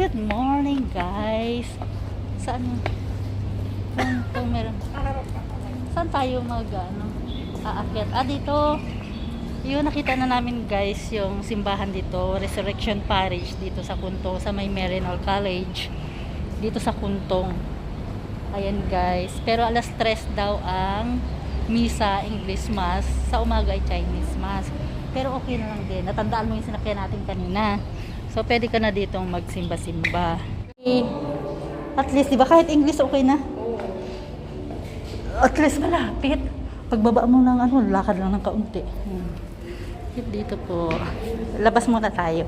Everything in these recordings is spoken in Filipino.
Good morning, guys. Saan? Kung, kung meron. Saan tayo mag, ano, aakyat? Ah, dito. Yun, nakita na namin, guys, yung simbahan dito. Resurrection Parish dito sa Kuntong, sa may Marinol College. Dito sa Kuntong. Ayan, guys. Pero alas 3 daw ang misa, English Mass. Sa umaga ay Chinese Mass. Pero okay na lang din. Natandaan mo yung sinakyan natin kanina. So, pwede ka na ditong magsimba-simba. At least, di ba kahit English okay na? At least malapit. Pagbaba mo ng ano, lakad lang ng kaunti. Hmm. Dito po. Labas muna tayo.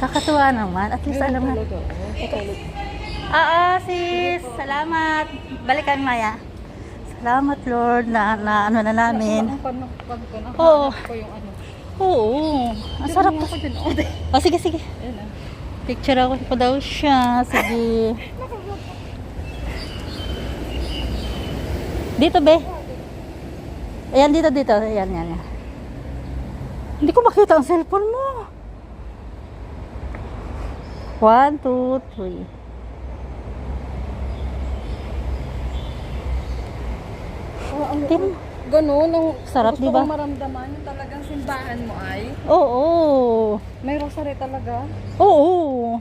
Kakatuwa naman. At least alam na. Oo, sis. Salamat. Balikan Maya. Salamat, Lord, na, na ano na namin. Oo. ano. Oo. Ang sarap to. Oh, Oh, sige, sige. Ayan ah. Picture ako ko daw siya. Sige. Dito, be. Ayan, dito, dito. Ayan, yan, yan. Hindi ko makita ang cellphone mo. One, two, three. Oh, ang Tim. Ganun, ang Sarap, gusto di ba? kong maramdaman yung talagang simbahan mo ay Oo. may rosary talaga. Oo.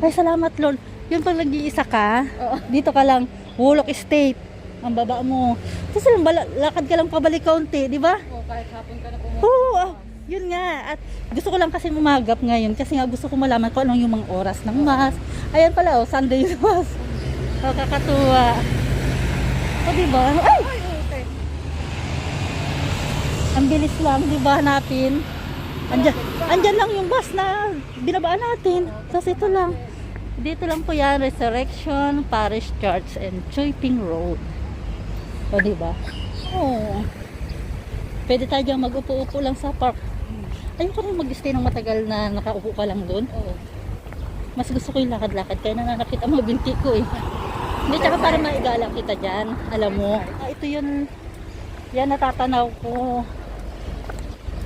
Ay, salamat, Lord. Yung pag nag-iisa ka, Oo. dito ka lang, Wulok Estate, ang baba mo. Tapos lang, bala- lakad ka lang pabalik kaunti, di ba? O kahit hapon ka na pumunta. Oo, ah, yun nga. At gusto ko lang kasi umagap ngayon kasi nga gusto ko malaman kung anong yung mga oras ng mass. Ayan pala, oh, Sunday yung mass. Oh, kakatuwa. O, di ba? Ay! Ay, okay. Ang bilis lang, di ba, hanapin? Andyan, andyan lang yung bus na binabaan natin. Tapos ito lang. Dito lang po yan, Resurrection Parish Church and Choiping Road. O, di ba? Oo. Pwede tayo dyan mag-upo-upo lang sa park. Ayoko rin mag-stay ng matagal na nakaupo ka lang doon. Oo. Mas gusto ko yung lakad-lakad kaya nananakit ang mga binti ko eh. Hindi, tsaka para maigala kita dyan. Alam mo. Ah, ito yun. Yan natatanaw ko.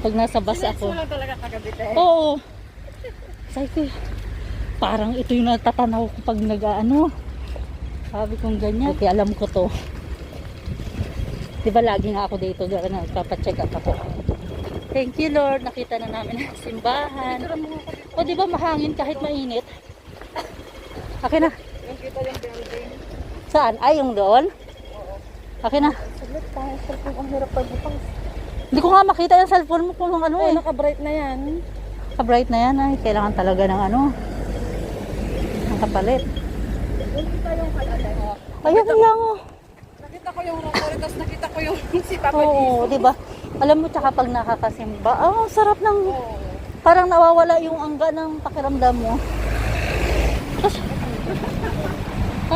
Pag nasa bus ako. lang talaga kagabi te. Oo. Sabi ko, parang ito yung natatanaw ko pag nag-ano. Sabi kong ganyan. Okay, alam ko to. Di ba lagi nga ako dito, nagpapacheck up ako. Thank you Lord, nakita na namin ang simbahan. O di ba mahangin kahit mainit? Akin na. Yung kita yung. Saan? Ay, yung doon? Oo. Akin na. Saglit tayo. Cellphone ang hirap pagbutang. Hindi ko nga makita yung cellphone mo kung ano Oo, eh. naka-bright na yan. Ka-bright na yan ay. Kailangan talaga ng ano. Ang kapalit. Yung kita yung kalala. Ayun lang oh. Nakita ko yung rosary, tapos nakita ko yung si Papa Oo, Jesus. di ba? Alam mo, tsaka pag nakakasimba, oh, sarap ng, Oo. parang nawawala yung angga ng pakiramdam mo. Tapos,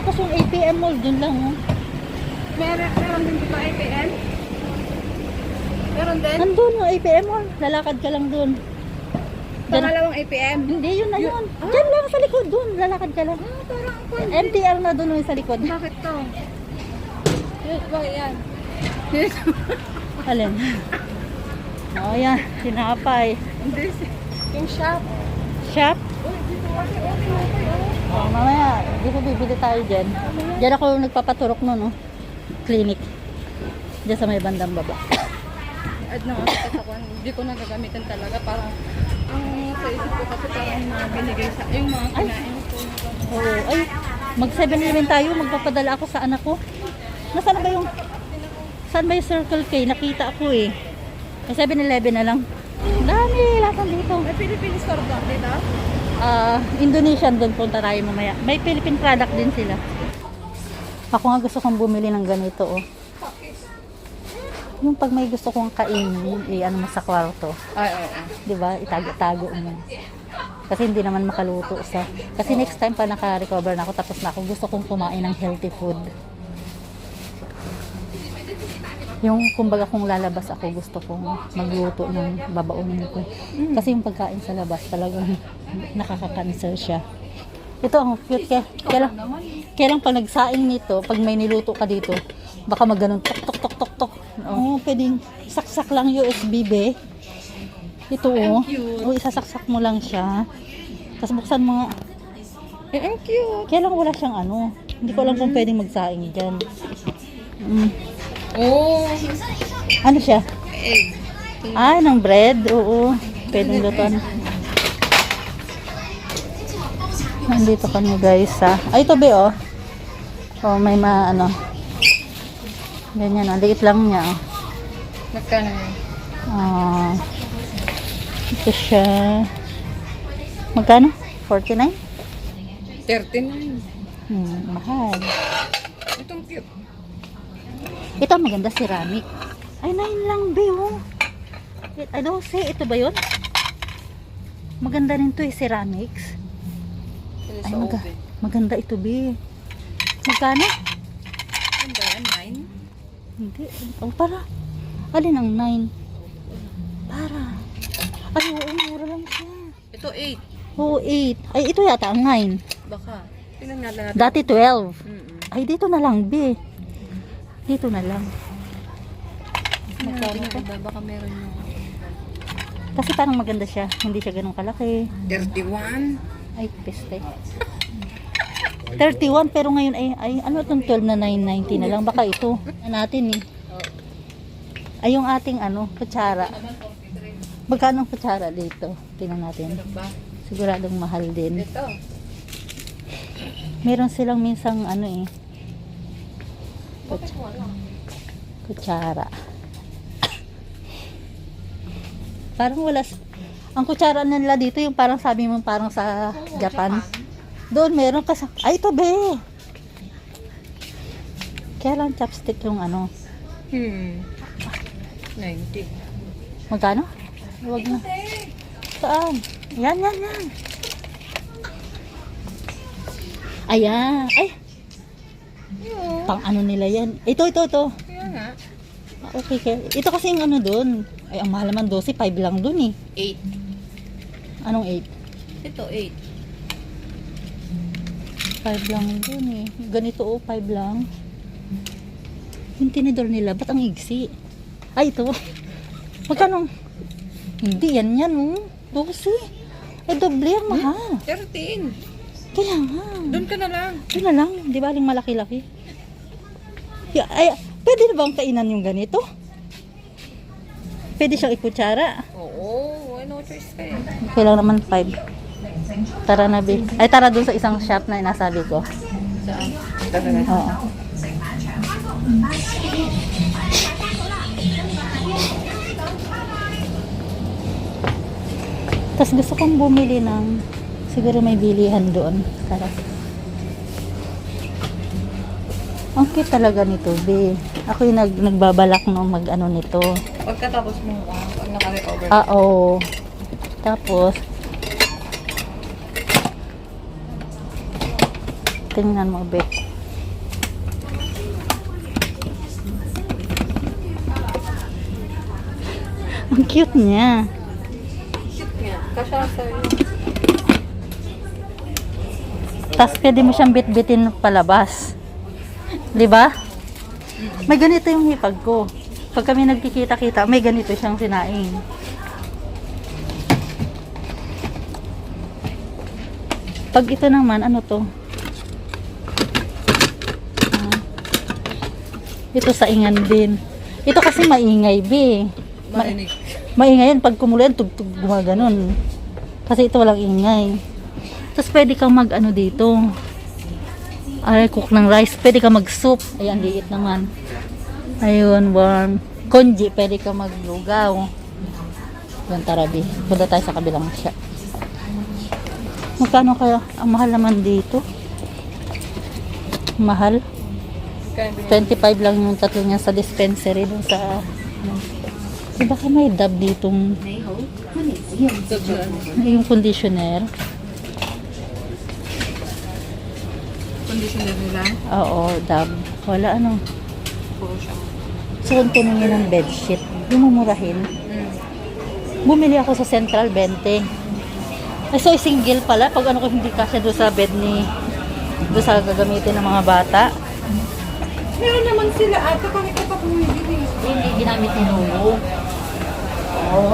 tapos yung ATM mall, dun lang, oh. Meron, meron din dito ATM? Meron din? Nandun yung ATM mall, lalakad ka lang dun. Pangalawang ATM? hindi, yun na yun. Diyan lang sa likod, dun, lalakad ka lang. Ah, parang ako. MTR na dun yung sa likod. Bakit to? Yes, bakit yan? Alin? Oh, yan, sinapay. Hindi, yung shop. Shop? Uy, dito kasi okay, okay, oh. Oh, mamaya, dito bibili tayo dyan. Diyan ako nagpapaturok nun, oh. Clinic. Diyan sa may bandang baba. At nang ako hindi ko nagagamitin talaga. Parang, ang sa isip ko kasi parang mga binigay sa, yung mga kinain ko. Oo. Ay, mag 7-Eleven tayo. Magpapadala ako sa anak ko. Nasaan ba yung... Saan ba yung Circle K? Nakita ako eh. May 7-Eleven na lang. Ang Dami, lahat dito. May Philippine store ba Ah, Indonesian doon punta tayo mamaya. May Philippine product din sila. Ako nga gusto kong bumili ng ganito oh. Yung pag may gusto kong kainin, i-ano mo sa kwarto. Ay, oo. oo. 'di ba? Itago-tago mo. Kasi hindi naman makaluto sa. Kasi next time pa naka-recover na ako tapos na ako gusto kong kumain ng healthy food. Yung kumbaga kung lalabas ako gusto kong magluto ng babaunin ko. Kasi yung pagkain sa labas talagang nakaka-cancer siya. Ito ang cute kaya, kaya lang, kaya lang pag nagsaing nito, pag may niluto ka dito, baka maganon tok tok tok tok sakto. Oo, pwedeng saksak lang USB, be. Ito, oh. Oh, isasaksak mo lang siya. Tapos buksan mo nga. Eh, ang cute. Kaya lang wala siyang ano. Hindi ko alam kung pwedeng magsaing dyan. Mm. Oh. Ano siya? Egg. Ah, ng bread. Oo. Pwedeng lutuan. Nandito kami guys sa... Ay, ito be oh. Oh, may ma ano. Ganyan, ang liit lang niya. Oh. Magkano yun? Ah, ito siya. Magkano? 49? 39. Hmm, mahal. Itong cute. Ito maganda ceramic. Ay, 9 lang be oh. I don't say, ito ba yun? Maganda rin to eh, ceramics. Ay, maga maganda ito be. Magkano? Ano yan? Nine? Hindi. Oh, para. Alin ang 9? Para. Ay, oo, mura lang siya. Ito 8. Oo, 8. Ay, ito yata ang 9. Baka. Tingnan nga. Dati 12. Mm-mm. Ay, dito na lang, be. Dito na lang. Nga iba. Baka meron yung... Kasi parang maganda siya. Hindi siya ganun kalaki. 31? Ay, peste. 31 pero ngayon ay, ay ano itong 12 na 990 na lang baka ito Ano natin eh ay yung ating ano kutsara magkano ang kutsara dito tingnan natin siguradong mahal din Ito. meron silang minsang ano eh? Kutsara parang wala ang kutsara nila dito yung parang sabi mo parang sa Japan doon meron kasi ay ito be kaya lang chopstick yung ano Hmm. 90. magkano? huwag na saan? yan yan yan ayan ay Yun. pang ano nila yan ito ito ito Kaya nga. Ah, okay kaya ito kasi yung ano doon ay ang mahal naman 12 5 lang doon eh 8. anong 8? Ito 8. 5 lang doon eh ganito oh 5 lang yung tinidor nila ba't ang igsi? ay ito magkano? hindi yan yan oh 12 eh doble ang mahal 13. kaya nga Doon ka na lang. Yun na lang, di ba aling malaki-laki? Ya, ay, pwede na bang kainan yung ganito? Pwede siyang ikutsara. Oo. Ay, no choice ka eh. Naman 5. Tara na, Bi. Ay, tara dun sa isang shop na inasabi ko. Saan? Talaga. Oo. Tapos gusto kong bumili ng siguro may bilihan doon. Tara. Ang cute talaga nito, be. Ako yung nag, nagbabalak no mag ano nito. Pagkatapos mo, ah, pag naka-recover. Ah, oo. Tapos, tingnan mo, be. Ang cute niya. Cute nga. Kasha sa'yo. Tapos pwede mo siyang bit-bitin palabas. Di ba? May ganito yung hipag ko. Pag kami nagkikita-kita, may ganito siyang sinaing. Pag ito naman, ano to? Ah. Ito saingan din. Ito kasi maingay, be. Ma- Marinig. maingay yan. Pag kumulan, tugtog gumaganon. Kasi ito walang ingay. Tapos pwede kang mag ano dito. Ay, cook ng rice. Pwede kang mag soup. Ayan, liit naman. Ayun, warm. Konji, pwede kang maglugaw. Yan, tarabi. Punta tayo sa kabilang siya. Magkano kaya? Ang mahal naman dito. Mahal. Kaya binili. 25 lang yung tatlo niya sa dispensary dun sa Di baka may dab ditong Sobrang. yung conditioner. Conditioner nila. Oo, dab. Wala ano. Puro siya. So, kung kunin ng bedsheet, yung. Mm. Bumili ako sa Central 20. Ay, so, single pala. Pag ano ko hindi kasya doon sa bed ni doon sa gagamitin ng mga bata. Meron naman sila ate. Bakit ka pa bumibili? namin tinulog.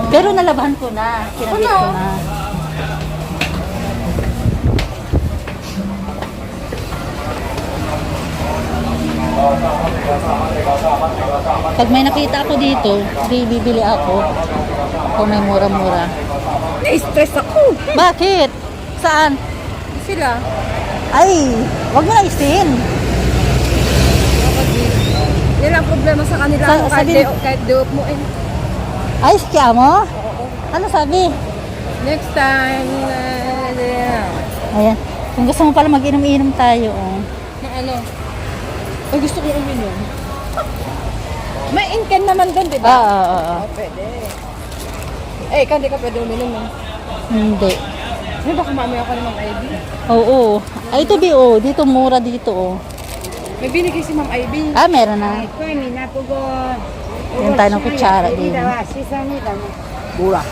Pero nalabahan ko na. Kinabit ko na. Pag may nakita ako dito, di- bibili ako. Kung may mura-mura. Na-stress ako. Bakit? Saan? Sila. Ay, wag mo na isin. Yan ang problema sa kanila. Sa- kahit, sabi- di, kahit di mo eh. Ay, kaya mo? Ano sabi? Next time, uh, yeah. Ayan. Kung gusto mo pala mag-inom-inom tayo, oh. na ano. Ay, gusto ko uminom. May inken naman doon, di Ah, ba? ah, ah, ah. Oh, pwede. Eh, ikaw di ka pwede uminom eh. Hindi. Ay, baka mamaya ka naman Ivy. Oo. Ay, ito, Bi, oh. Dito, mura dito, oh. May binigay si Ma'am Ivy. Ah, meron na. Yan tayo ng kutsara din. Mura.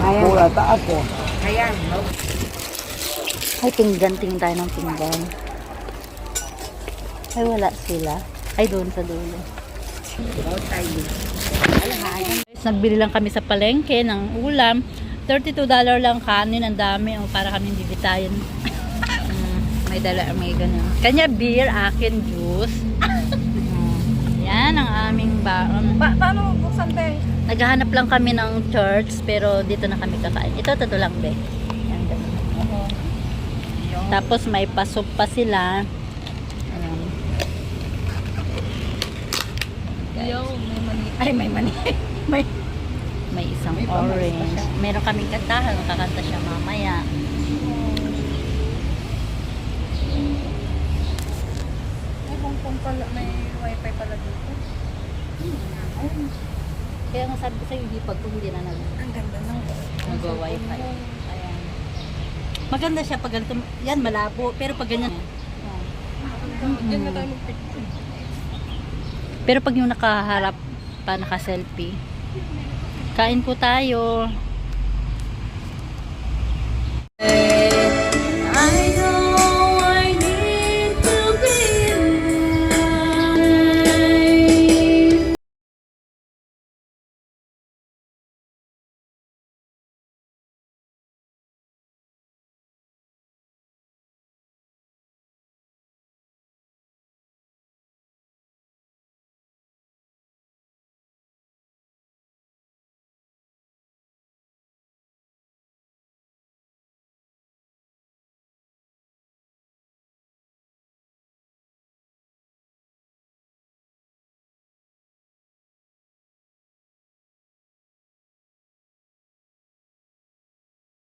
Mura ta ako. Ay, pinggan. Tingin tayo ng pinggan. Ay, wala sila. Ay, doon sa dulo. Guys, Nagbili lang kami sa palengke ng ulam. $32 lang kanin. Ang dami. Oh, para kami bibitayin. Mm, may dala, may ganun. Kanya beer, akin juice. Mm, Yan ang aming baon. Pa paano buksan, te? Naghahanap lang kami ng church, pero dito na kami kakain. Ito, ito lang, be. Tapos may pasok pa sila. Ayan. Yo, may mani. Ay, may mani. may May isang May orange. Meron kaming kantahan. Kakanta siya mamaya. Ay, Hong Kong pala. May wifi pala dito. Kaya nga sabi ko sa'yo, hindi pag kung hindi na nag Ang ganda ng nag-wifi. Maganda siya pag ganito. Yan, malabo. Pero pag ganyan. Diyan na tayo mag-picture. Pero pag yung nakaharap pa, naka-selfie. Kain po tayo.